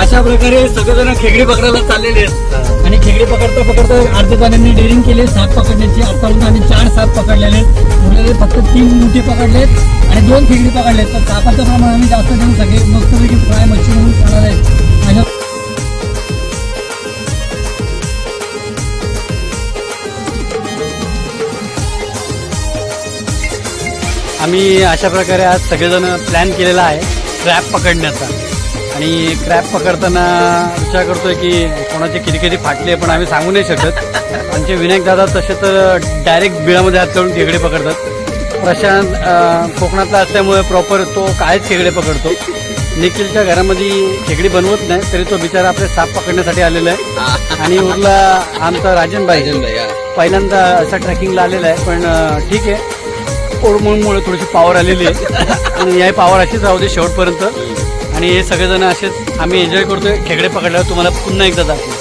अशा प्रकारे सगळेजण खेकडी पकडायला चाललेले आहेत. आणि खेकडी पकडता पकडता अर्ध्या जणांनी डेअरिंग केली साप पकडण्याची. आतापर्यंत आम्ही चार साप पकडलेले आहेत. उरलेले फक्त तीन मुठी पकडलेत आणि दोन खेकडी पकडलेत. तर सापाचं प्रमाण आम्ही जास्त देऊन सगळे मस्तपैकी फ्राय मच्छी म्हणून खाणार आहेत. माझ्या आम्ही अशा प्रकारे आज सगळेजण प्लॅन केलेला आहे. ट्रॅप पकडण्याचा. आणि क्रॅप पकडताना विचार करतोय की कोणाचे किती किती फाटले पण आम्ही सांगू नाही शकत. आमचे विनायक दादा तसे तर डायरेक्ट बिळामध्ये हात करून खेकडे पकडतात. प्रशांत कोकणातला असल्यामुळे प्रॉपर तो कायच खेकडे पकडतो. निखिलच्या घरामध्ये खेकडी बनवत नाही तरी तो बिचारा आपले साप पकडण्यासाठी आलेला आहे. आणि उरला आमचा राजन भाई. पहिल्यांदा असा ट्रॅकिंगला आलेला आहे पण ठीक आहे. मुळे थोडीशी पॉवर आलेली आहे. आणि या पॉवर अशीच राहू दे शेवटपर्यंत. आणि हे सगळेजण असेच आम्ही एन्जॉय करतोय. खेकडे पकडल्यावर तुम्हाला पुन्हा एकदा दाखवू